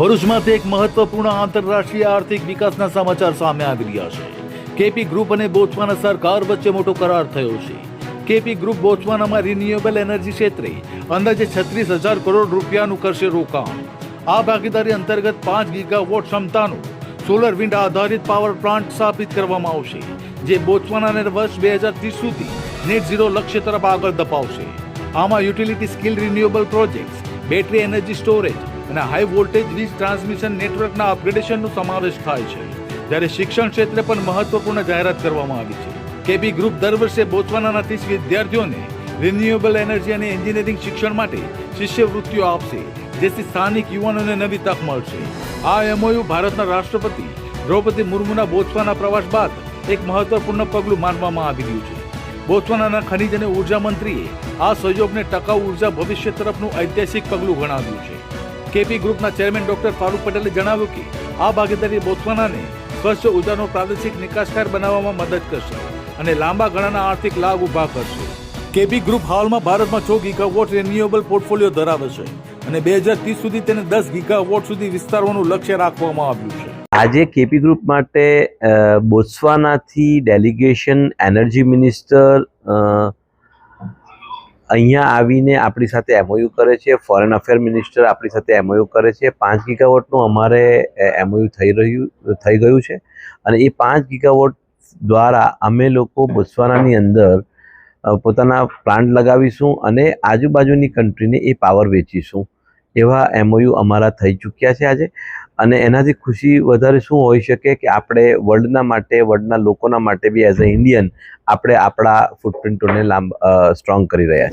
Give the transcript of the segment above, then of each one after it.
ભરૂચમાંથી એક મહત્વપૂર્ણ આંતરરાષ્ટ્રીય આર્થિક વિકાસના સમાચાર સામે આવી રહ્યા છે. કેપી ગ્રુપ અને બોત્સવાના સરકાર વચ્ચે મોટો કરાર થયો છે. કેપી ગ્રુપ બોત્સવાનામાં રિન્યુએબલ એનર્જી ક્ષેત્રે અંદાજે છત્રીસ હજાર કરોડ રૂપિયાનું કરશે રોકાણ. આ ભાગીદારી અંતર્ગત પાંચ ગીગાવોટ ક્ષમતાનું સોલર વિન્ડ આધારિત પાવર પ્લાન્ટ સ્થાપિત કરવામાં આવશે, જે બોત્સવાનાને વર્ષ બે હજાર ત્રીસ સુધી નેટ ઝીરો લક્ષ્ય તરફ આગળ ધપાવશે. આમાં utility scale renewable projects, battery energy storage અને હાઈ વોલ્ટેજ વીજ ટ્રાન્સમિશન નેટવર્કના અપગ્રેડેશનનો સમાવેશ થાય છે. જ્યારે શિક્ષણ ક્ષેત્રે પણ મહત્વપૂર્ણ જાહેરાત કરવામાં આવી છે. કેબી ગ્રુપ દર વર્ષે બોત્સવાનાના ત્રીસ વિદ્યાર્થીઓને રિન્યુએબલ એનર્જી અને એન્જિનિયરિંગ શિક્ષણ માટે શિષ્યવૃત્તિઓ આપશે, જેથી સ્થાનિક યુવાનોને નવી તક મળશે. આ એમઓયુ ભારતના રાષ્ટ્રપતિ દ્રૌપદી મુર્મુના બોત્સવાના પ્રવાસ બાદ એક મહત્વપૂર્ણ પગલું માનવામાં આવી રહ્યું છે. બોત્સવાનાના ખનિજ અને ઊર્જા મંત્રીએ આ સહયોગને ટકાઉ ઊર્જા ભવિષ્ય તરફનું ઐતિહાસિક પગલું ગણાવ્યું છે. કેપી ગ્રુપના ચેરમેન ડોક્ટર ફારૂક પટેલે જણાવ્યું કે આ ભાગીદારી બોત્સવાનાને સ્વચ્છ ઉર્જાનો પ્રાદેશિક નિકાસકાર બનાવવામાં મદદ કરશે અને લાંબા ગાળાના આર્થિક લાભ ઊભા કરશે. કેપી ગ્રુપ હાલમાં ભારતમાં છ ગીગાવોટ રિન્યુએબલ પોર્ટફોલિયો ધરાવે છે અને બે હજાર ત્રીસ સુધી તેને દસ ગીગાવોટ સુધી વિસ્તારવાનું લક્ષ્ય રાખવામાં આવ્યું છે. આજે કેપી ગ્રુપ માટે બોત્સવાનાથી ડેલિગેશન એનર્જી મિનિસ્ટર અહીંયા આવીને આપણી સાથે એમઓયુ કરે છે ફોરેન અફેર મિનિસ્ટર આપણી સાથે એમઓયુ કરે છે. પાંચ ગીગાવોટનું અમારે એમઓયુ થઈ રહ્યું, થઈ ગયું છે. અને એ પાંચ ગીગાવોટ દ્વારા અમે લોકો બોત્સવાનાની અંદર પોતાના પ્લાન્ટ લગાવીશું અને આજુબાજુની કન્ટ્રીને એ પાવર વેચીશું. એવા એમઓયુ અમારા થઈ ચૂક્યા છે આજે. અને એનાથી ખુશી વધારે શું હોઈ શકે કે આપણે વર્લ્ડના માટે વર્લ્ડના લોકોના માટે બી એઝ અ ઇન્ડિયન આપણે આપણા ફૂટપ્રિન્ટોને લાંબ સ્ટ્રોંગ કરી રહ્યા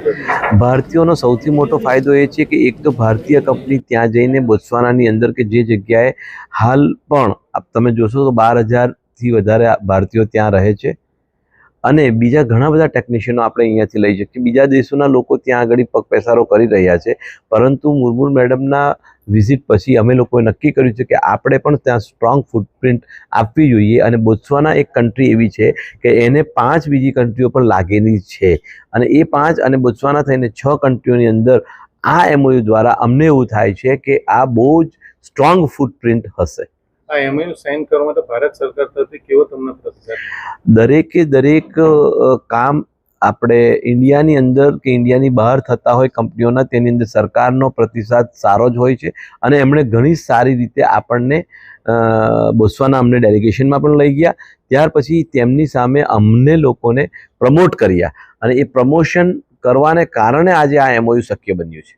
થશે ભારતીયોનો સૌથી મોટો ફાયદો એ છે કે એક તો ભારતીય કંપની ત્યાં જઈને બોત્સવાનાની અંદર કે જે જગ્યાએ હાલ પણ તમે જોશો તો બાર હજારથી વધારે ભારતીયો ત્યાં રહે છે. અને બીજા ઘણા બધા ટેકનિશિયનો આપણે અહીંયાથી લઈ શકીએ. બીજા દેશોના લોકો ત્યાં આગળ પગપેસારો કરી રહ્યા છે. પરંતુ મુર્મુ મેડમના વિઝિટ પછી અમે લોકોએ નક્કી કર્યું છે કે આપણે પણ ત્યાં સ્ટ્રોંગ ફૂટપ્રિન્ટ આપવી જોઈએ અને બોત્સવાના એક કન્ટ્રી એવી છે કે એને પાંચ બીજી કન્ટ્રીઓ પણ લાગેલી છે. અને એ પાંચ અને બોત્સવાના થઈને છ કન્ટ્રીઓની અંદર આ એમઓયુ દ્વારા અમને એવું થાય છે કે આ બહુ જ સ્ટ્રોંગ ફૂટપ્રિન્ટ હશે. આ એમઓયુ સાઇન કરવા માટે ભારત સરકાર તરફથી કેવો તમને પ્રતિસાદ દરેકે દરેક કામ આપણે ઇન્ડિયાની અંદર કે ઇન્ડિયાની બહાર થતા હોય કંપનીઓના, તેની અંદર સરકારનો પ્રતિસાદ સારો જ હોય છે. અને એમણે ઘણી સારી રીતે આપણને બોસવાના અમને ડેલિગેશનમાં પણ લઈ ગયા. ત્યાર પછી તેમની સામે અમને લોકોને પ્રમોટ કર્યા. અને એ પ્રમોશન કરવાને કારણે આજે આ એમઓયુ શક્ય બન્યું છે.